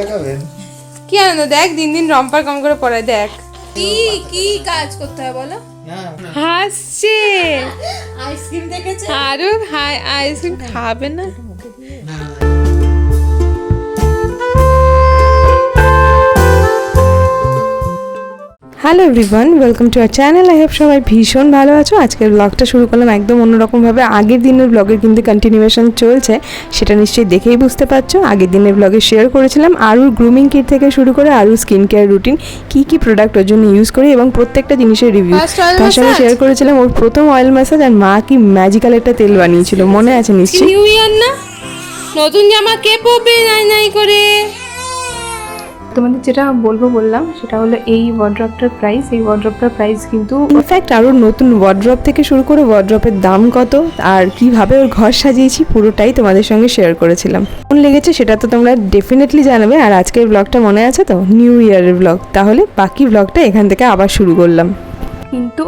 লাগাবেন কি আনন্দ দেখ দিন দিন রম্পার কম করে পড়ায় দেখ। কি কি কাজ করতে হয় বলো? হাসছে। আইসক্রিম দেখেছে? আরও হাই আইসক্রিম খাবে না। Hello everyone welcome to our channel I have সবাই ভীষণ ভালো আছো। আজকের ব্লগটা শুরু করলাম একদম অন্যরকমভাবে। আগের দিনের ব্লগের কিন্তু কন্টিনিউয়েশন চলছে সেটা নিশ্চয়ই দেখেই বুঝতে পারছ। আগের দিনের ব্লগে শেয়ার করেছিলাম আরুর গ্রুমিং কিট থেকে শুরু করে আরু স্কিন কেয়ার রুটিন কী কী প্রোডাক্ট ওর জন্য ইউজ করি এবং প্রত্যেকটা জিনিসের রিভিউ তার সঙ্গে শেয়ার করেছিলাম ওর প্রথম অয়েল ম্যাসাজ আর মা কি ম্যাজিক্যাল একটা তেল বানিয়েছিল। মনে আছে নিশ্চয়ই? নিউ ইয়ার না? নতুন জামা কে পরবে নাই নাই করে? তোমাদের যেটা বলব বললাম সেটা হলো এই ওয়ার্ড্রপটার প্রাইস এই ওয়ার্ড্রপটার প্রাইস কিন্তু ইনফ্যাক্ট আরও নতুন ওয়ার্ড্রপ থেকে শুরু করে ওয়ার্ড্রপের দাম কত আর কীভাবে ওর ঘর সাজিয়েছি পুরোটাই তোমাদের সঙ্গে শেয়ার করেছিলাম। কোন লেগেছে সেটা তো তোমরা ডেফিনেটলি জানাবে। আর আজকের ব্লগটা মনে আছে তো? নিউ ইয়ারের ব্লগ তাহলে বাকি ব্লগটা এখান থেকে আবার শুরু করলাম। কিন্তু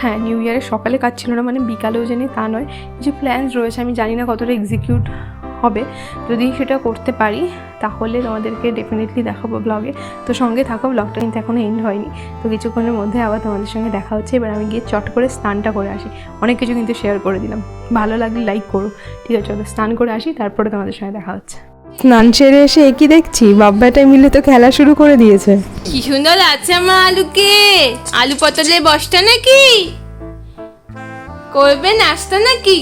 হ্যাঁ নিউ ইয়ারের সকালে কাজ ছিল না মানে বিকালেও জানি তা নয়। যে প্ল্যানস রয়েছে আমি জানি না কতটা এক্সিকিউট হবে। যদি সেটা করতে পারি তাহলে তোমাদেরকে ডেফিনেটলি দেখাবো ব্লগে তো সঙ্গে থাকো ব্লগটা কিন্তু এখনও এন্ড হয়নি। তো কিছুক্ষণের মধ্যে আবার তোমাদের সঙ্গে দেখা হচ্ছে। এবার আমি গিয়ে চট করে স্নানটা করে আসি। অনেক কিছু কিন্তু শেয়ার করে দিলাম। ভালো লাগলে লাইক করো। ঠিক আছে চলো স্নান করে আসি তারপরে তোমাদের সঙ্গে দেখা হচ্ছে। স্নান সেরে এসে একই দেখছি? বাব্বাটাই মিলে তো খেলা শুরু করে দিয়েছে। কি সুন্দর আছে আমার আলুকে। আলু পটলের বসটা নাকি? করবে নাস্তা নাকি?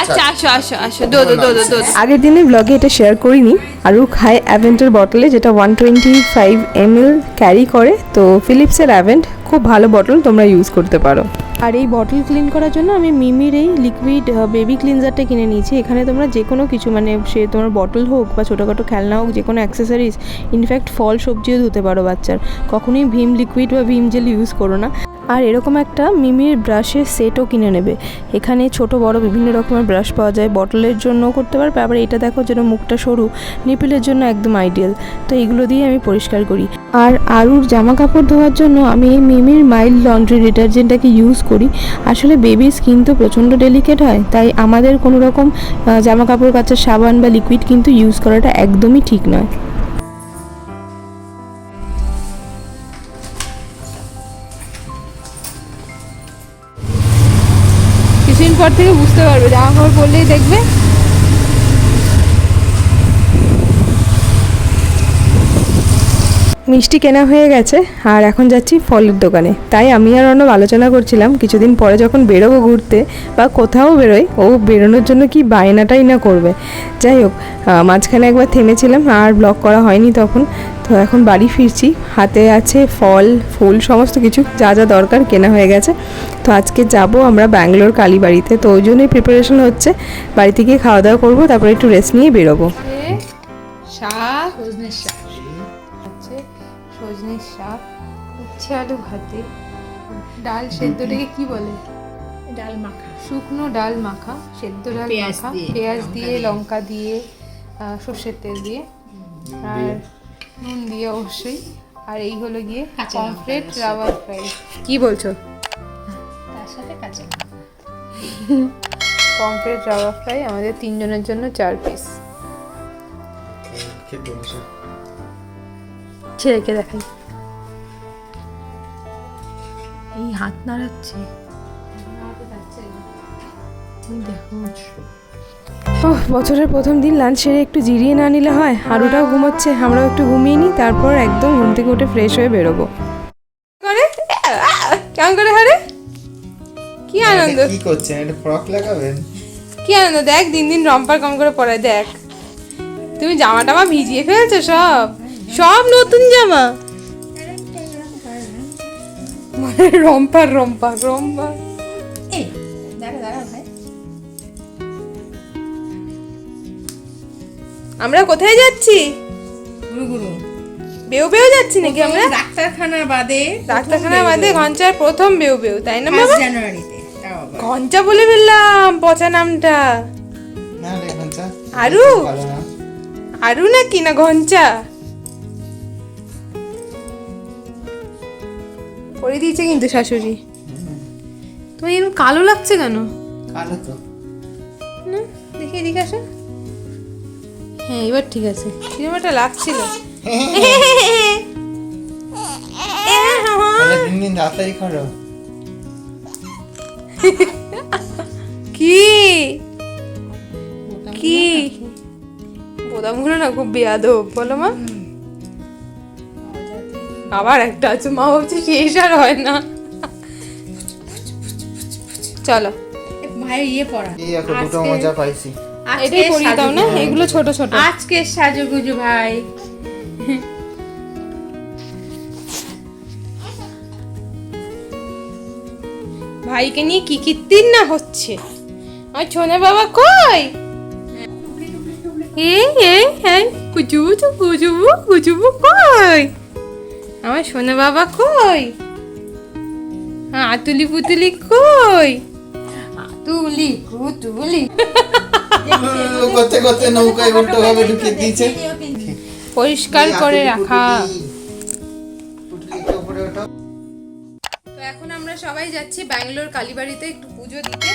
আচ্ছা আসো আসো আসো। দো দো দো দো দো। আগের দিনের ব্লগে এটা শেয়ার করিনি। আরও খায় অ্যাভেন্টের বটলে যেটা one twenty five M carry করে তো ফিলিপসের অ্যাভেন্ট খুব ভালো বটল তোমরা ইউজ করতে পারো। আর এই বটল ক্লিন করার জন্য আমি মিমির এই লিকুইড বেবি ক্লিনজারটা কিনে নিয়েছি। এখানে তোমরা যে কোনো কিছু মানে সে তোমার বটল হোক বা ছোটোখাটো খেলনা হোক যে কোনো অ্যাক্সেসরিজ ইনফ্যাক্ট ফল সবজিও ধুতে পারো বাচ্চার। কখনোই ভীম লিকুইড বা ভীম জেল ইউজ করো না। আর এরকম একটা মিমির ব্রাশের সেটও কিনে নেবে। এখানে ছোট, বড় বিভিন্ন রকমের ব্রাশ পাওয়া যায়। বটলের জন্য করতে পারবে। আবার এটা দেখো যেন মুখটা সরু, নিপিলের জন্য একদম আইডিয়াল তো এগুলো দিয়ে আমি পরিষ্কার করি। আর আরুর জামা কাপড় ধোয়ার জন্য আমি এই মিমির মাইল্ড লন্ড্রি ডিটারজেন্টটাকে ইউজ করি। আসলে বেবির স্কিন তো প্রচণ্ড ডেলিকেট হয়, তাই আমাদের কোনো রকম জামা কাপড় কাচার সাবান বা লিকুইড কিন্তু ইউজ করাটা একদমই ঠিক নয়। পর থেকে বুঝতে পারবে জামা কাপড় পরলেই দেখবে। মিষ্টি কেনা হয়ে গেছে, আর এখন যাচ্ছি ফলের দোকানে। তাই আমি আর অন্য আলোচনা করছিলাম, কিছুদিন পরে যখন বেরোবো ঘুরতে বা কোথাও বেরোই, ও বেরোনোর জন্য কি বায়নাটাই না করবে। যাই হোক মাঝখানে একবার থেমেছিলাম, আর ব্লগ করা হয়নি তখন। তো এখন বাড়ি ফিরছি। হাতে আছে ফল ফুল সমস্ত কিছু। যা যা দরকার কেনা হয়ে গেছে। তো আজকে যাব আমরা ব্যাঙ্গালোর কালীবাড়িতে। তো ওই জন্যই প্রিপারেশন হচ্ছে। বাড়িতে গিয়ে খাওয়া দাওয়া করব তারপরে একটু রেস্ট নিয়ে বেরোবো। শাক সজনের শাক সজনের শাক উচ্ছে আলু ভাতে ডাল সেদ্ধটাকে কি বলে ডাল মাখা শুকনো ডাল মাখা সেদ্ধ ডাল মাখা পেঁয়াজ দিয়ে। লঙ্কা দিয়ে সর্ষের তেল দিয়ে। আর নুন দিয়ে অবশ্যই। আর এই হলো গিয়ে পমফ্রেট রয়েছে। Rubber fry. কি বলছো? তার সাথে কাঁচা। পমফ্রেট রাবার ফ্রাই আমাদের তিনজনের জন্য চার পিস ছেলেকে দেখাই। এই হাত নাড়াচ্ছে। ওহ, বছরের প্রথম দিন লাঞ্চ সেরে একটু জিরিয়ে না নিলে হয়। হারুটাও ঘুমোচ্ছে আমরাও একটু ঘুমিয়ে নিই তারপর একদম ঘুম থেকে উঠে ফ্রেশ হয়ে বেরোবো। করে কেমন করে হারে? কি আনন্দ? কি করছেন? এটা ফ্রক লাগাবেন? কি আনন্দ? দেখ দিন দিন রম্পার কম করে পড়ায় দেখ। তুমি জামা টামা ভিজিয়ে ফেলছো সব? সব নতুন জামা? মানে রম্পার রম্পা রম্পা আমরা কোথায় যাচ্ছি? গুরু গুরু। বেউ বেউ যাচ্ছি নাকি আমরা? ডাক্তারখানা বাদে ডাক্তারখানা বাদে ঘঞ্চার প্রথম বেউ বেউ তাই না বাবা? জানুয়ারিতে ঘঞ্চা বলে ফেললাম পচা নামটা। আরু? না। আরু নাকি না ঘঞ্চা করে দিয়েছে কিন্তু শাশুড়ি। তোমার এরকম কালো লাগছে কেন? কালো তো। না দেখি এদিকে আসো। হ্যাঁ এবার ঠিক আছে। সিনেমাটা লাগছিল। কি? কি? বোদামগুলো না খুব বেয়াদব বলো মা। আবার একটা আছে মা বলছে শেষ আর হয় না। চলো। ভাই ইয়ে পড়া। এই দেখো দুটো মজা পাইছি। এটাই পরিয়ে দাও না? এগুলো ছোট ছোট। আজকে সাজুগুজু ভাই। ভাইকে নিয়ে কি কীর্তির না হচ্ছে? আর ছোনা বাবা কই? এই এই এই কুচুবু তো কুচুবু কুচুবু কই? আমার সোনা বাবা কই? হ্যাঁ আতুলি পুতুলি কই? তুলি কুতুলি করতে করতে নৌকায় উল্টো ভাবে ঢুকিয়ে দিয়েছে। পরিষ্কার করে রাখা। তো এখন আমরা সবাই যাচ্ছি ব্যাঙ্গালোর কালীবাড়িতে একটু পুজো দিতে।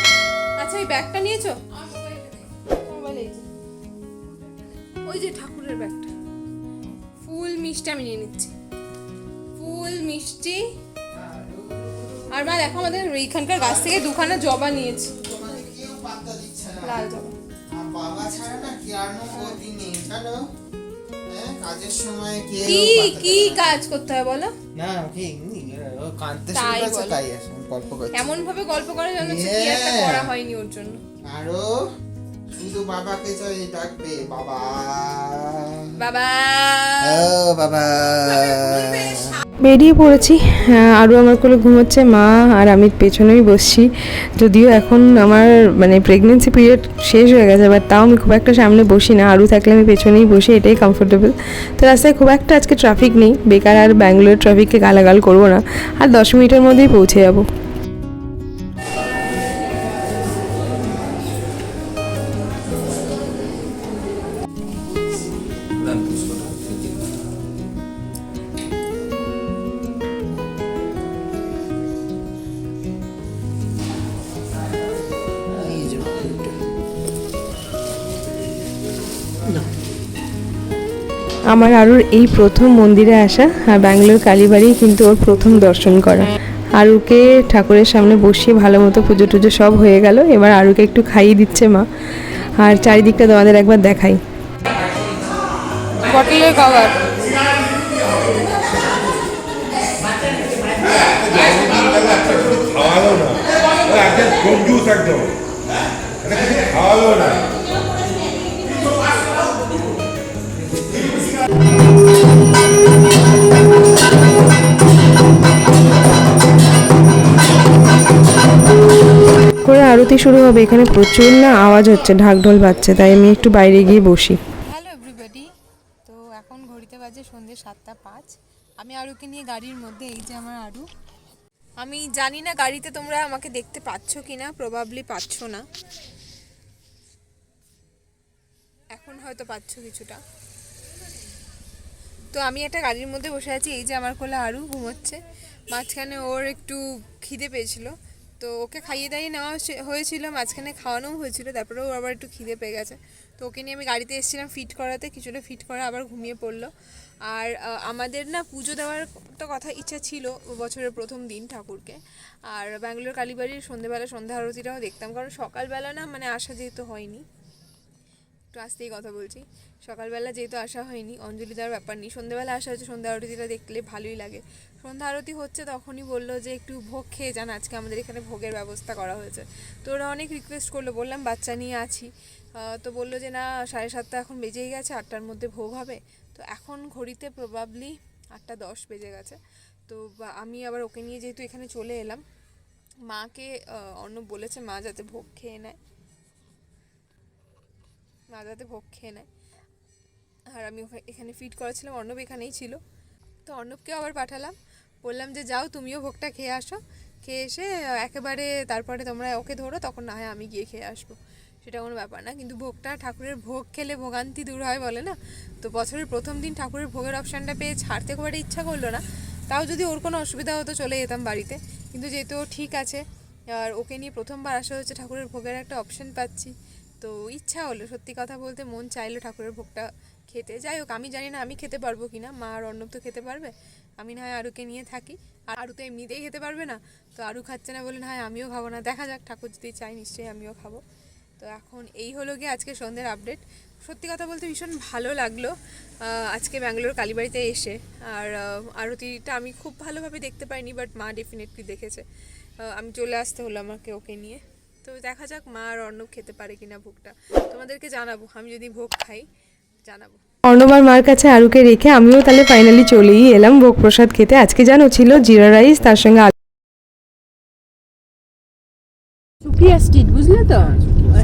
আচ্ছা এই ব্যাগটা নিয়েছো। ওই যে ঠাকুরের ব্যাগটা। ফুল মিষ্টি আমি নিয়ে নিচ্ছি। ফুল মিষ্টি। আর মা দেখো আমাদের এইখানকার গাছ থেকে দুখানা জবা নিয়েছি। লাল জবা। আর বাবা ছাড়া না গতি নেই। জানো হ্যাঁ কাজের সময় কি কি কাজ করতে হয় বলো? না কি কাঁদতে শুরু তাই করেছে তাই আসে গল্প করছে। এমন ভাবে গল্প করে যেন কি একটা করা হয়নি ওর জন্য। আরও শুধু বাবাকে চাই ডাকবে বাবা। বাবা! ও বাবা। বেরিয়ে পড়েছি। আরও আমার কোলে ঘুমোচ্ছে, মা আর আমি পেছনেই বসছি। যদিও এখন আমার মানে প্রেগনেন্সি পিরিয়ড শেষ হয়ে গেছে বাট তাও আমি খুব একটা সামনে বসি না। আরও থাকলে আমি পেছনেই বসি, এটাই কমফোর্টেবল তো রাস্তায় খুব একটা আজকে ট্রাফিক নেই। বেকার আর ব্যাঙ্গালোর ট্রাফিককে গালাগাল করব না। আর দশ মিনিটের মধ্যেই পৌঁছে যাব। আমার আরুর এই প্রথম মন্দিরে আসা আর ব্যাঙ্গালোর কালীবাড়ি কিন্তু ওর প্রথম দর্শন করা। আরুকে ঠাকুরের সামনে বসিয়ে ভালো মতো পুজো টুজো সব হয়ে গেল। এবার আরুকে একটু খাইয়ে দিচ্ছে মা। আর চারিদিকটা তোমাদের একবার দেখাই। বটলের কভার খাওয়ালো না। একদম কঞ্জুস একদম। এটা কিছু খাওয়ালো না। আরতি শুরু হবে, এখানে প্রচুর না আওয়াজ হচ্ছে, ঢাকঢোল বাজছে, তাই আমি একটু বাইরে গিয়ে বসি। হ্যালো এভরিবডি তো এখন ঘড়িতে বাজে সন্ধ্যে সাতটা পাঁচ। আমি আরুকে নিয়ে গাড়ির মধ্যে, এই যে আমার আরু। আমি জানি না গাড়িতে তোমরা আমাকে দেখতে পাচ্ছ কি না প্রবাবলি পাচ্ছ না। এখন হয়তো পাচ্ছ কিছুটা। তো আমি একটা গাড়ির মধ্যে বসে আছি, এই যে আমার কোলে আরু ঘুমোচ্ছে। মাঝখানে ওর একটু খিদে পেয়েছিল। তো ওকে খাইয়ে দাইয়ে নেওয়া হয়েছিল, মাঝখানে খাওয়ানোও হয়েছিল তারপরে ওর আবার একটু খিদে পেয়ে গেছে। তো ওকে নিয়ে আমি গাড়িতে এসেছিলাম ফিট করাতে, কিছুটা ফিট করা আবার ঘুমিয়ে পড়ল। আর আমাদের না পুজো দেওয়ার তো কথা ইচ্ছা ছিল বছরের প্রথম দিন ঠাকুরকে। আর ব্যাঙ্গালোর কালীবাড়ির সন্ধেবেলা সন্ধ্যা আরতিটাও দেখতাম, কারণ সকালবেলা না মানে আসা যেহেতু হয়নি। একটু আসতেই কথা বলছি, সকালবেলা যেহেতু আসা হয়নি, অঞ্জলি দেওয়ার ব্যাপার নেই। সন্ধ্যেবেলা আসা হচ্ছে সন্ধ্যা আরতিটা দেখলে ভালোই লাগে। সন্ধ্যা আরতি হচ্ছে তখনই বলল যে, একটু ভোগ খেয়ে যান, আজকে আমাদের এখানে ভোগের ব্যবস্থা করা হয়েছে। তো ওরা অনেক রিকোয়েস্ট করল, বললাম বাচ্চা নিয়ে আছি। তো বলল যে, না, সাড়ে সাতটা এখন বেজেই গেছে, আটটার মধ্যে ভোগ হবে। তো এখন ঘড়িতে প্রবাবলি আটটা দশ বেজে গেছে। তো আমি আবার ওকে নিয়ে যেহেতু এখানে চলে এলাম, মাকে অর্ণব বলেছে, মা যাতে ভোগ খেয়ে নেয়। মা যাতে ভোগ খেয়ে নেয়। আর আমি এখানে ফিট করেছিলাম অর্ণব এখানেই ছিল। তো অর্ণবকেও আবার পাঠালাম। বললাম যে যাও, তুমিও ভোগটা খেয়ে আসো। খেয়ে এসে, একেবারে তারপরে তোমরা ওকে ধরো, তখন না হয় আমি গিয়ে খেয়ে আসব। সেটা কোনো ব্যাপার না, কিন্তু ভোগটা ঠাকুরের ভোগ খেলে ভোগান্তি দূর হয় বলে না? তো বছরের প্রথম দিন ঠাকুরের ভোগের অপশানটা পেয়ে ছাড়তে খুব একটা ইচ্ছা করল না। তাও যদি ওর কোনো অসুবিধা হতো, চলে যেতাম বাড়িতে। কিন্তু যেহেতু ঠিক আছে, আর ওকে নিয়ে প্রথমবার আসা হচ্ছে ঠাকুরের ভোগের একটা অপশান পাচ্ছি। তো ইচ্ছা হলো, সত্যি কথা বলতে মন চাইলো ঠাকুরের ভোগটা খেতে। যাই হোক, আমি জানি না আমি খেতে পারব কি না মা আর অর্ণব তো খেতে পারবে। আমি না হয় আরুকে নিয়ে থাকি। আর আরু তো এমনিতেই খেতে পারবে না। তো আরু খাচ্ছে না বলে না হয় আমিও খাব না। দেখা যাক, ঠাকুর যদি চাই নিশ্চয়ই আমিও খাব। তো এখন এই হলো গিয়ে আজকে সন্ধ্যের আপডেট সত্যি কথা বলতে ভীষণ ভালো লাগল আজকে ব্যাঙ্গালোর কালীবাড়িতে এসে। আর আরতিটা আমি খুব ভালোভাবে দেখতে পাইনি বাট মা ডেফিনেটলি দেখেছে। আমি চলে আসতে হলো আমাকে ওকে নিয়ে। তো দেখা যাক মা আর অর্ণব খেতে পারে কিনা ভোগটা। তোমাদেরকে জানাব, আমি যদি ভোগ খাই, জানাব। অর্ণবার মার কাছে আরুকে রেখে আমিও তাহলে ফাইনালি চলেই এলাম। ভোগ প্রসাদ খেতে। আজকে জানো ছিল জিরা রাইস তার সঙ্গে আলু। সুপ্রিয়া স্ট্রিট বুঝলে তো?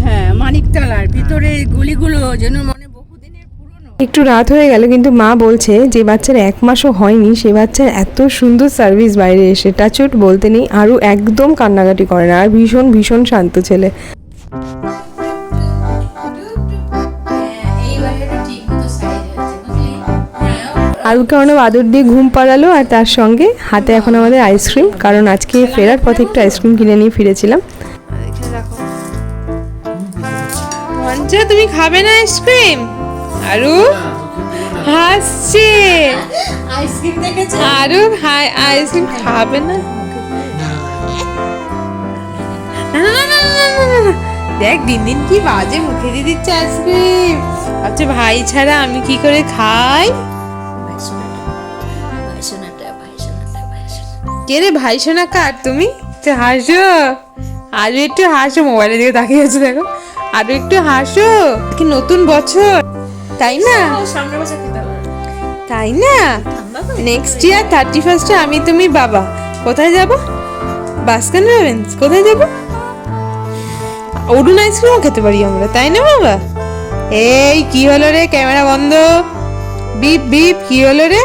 হ্যাঁ মানিকতলার ভিতরে গলিগুলো যেন মনে বহুদিনের একটু রাত হয়ে গেল কিন্তু মা বলছে যে বাচ্চার এক মাসও হয়নি সে বাচ্চার এত সুন্দর সার্ভিস বাইরে এসে। টাচুট বলতে নেই আরও একদম কান্নাকাটি করে না আর ভীষণ ভীষণ শান্ত ছেলে। আরুকে অনেক আদর দিয়ে ঘুম পাড়ালো আর তার সঙ্গে হাতে এখন আমাদের আইসক্রিম কারণ আজকে ফেরার পথে একটু আইসক্রিম কিনে নিয়ে ফিরেছিলাম। তুমি খাবে না আইসক্রিম? আরু হাসছে। আইসক্রিম দেখেছ? আরু হাই আইসক্রিম খাবে না। দেখ দিন দিন কি বাজে মুখে দিয়ে দিচ্ছে আইসক্রিম। আচ্ছা ভাই ছাড়া আমি কি করে খাই? কে রে ভাই সোনা কার তুমি? হাসো। আরও একটু হাসো মোবাইলের দিকে তাকিয়ে আছে দেখো। আরও একটু হাসো, কি নতুন বছর। তাই না? তাই না? নেক্সট ইয়ার থার্টি ফার্স্টে আমি তুমি বাবা। কোথায় যাব? বাসকান রবিন্স কোথায় যাব? অরুণ আইসক্রিমও খেতে পারি আমরা, তাই না বাবা? এই, কি হলো রে? ক্যামেরা বন্ধ। বিপ বিপ, কি হলো রে?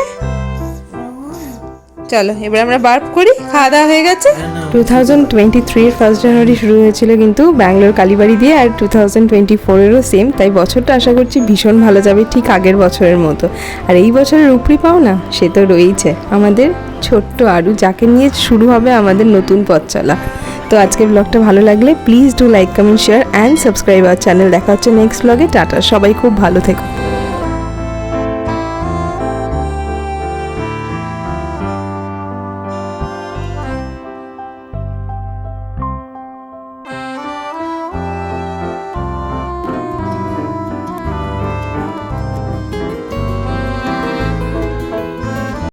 চলো, এবার আমরা বার্প করি, খাওয়া দাওয়া হয়ে গেছে। টু থাউজেন্ড টোয়েন্টি থ্রির ফার্স্ট জানুয়ারি শুরু হয়েছিল কিন্তু ব্যাঙ্গালোর কালীবাড়ি দিয়ে আর টু থাউজেন্ড টোয়েন্টি ফোরেরও সেম তাই বছরটা আশা করছি ভীষণ ভালো যাবে ঠিক আগের বছরের মতো। আর এই বছরের উপরি পাও না, সে তো রয়েইছে। আমাদের ছোট্ট আরু, যাকে নিয়ে শুরু হবে আমাদের নতুন পথ চলা। তো আজকে ব্লগটা ভালো লাগলে please do like comment share and subscribe our channel দেখা হচ্ছে নেক্সট ব্লগে টাটা, সবাই খুব ভালো থেকো।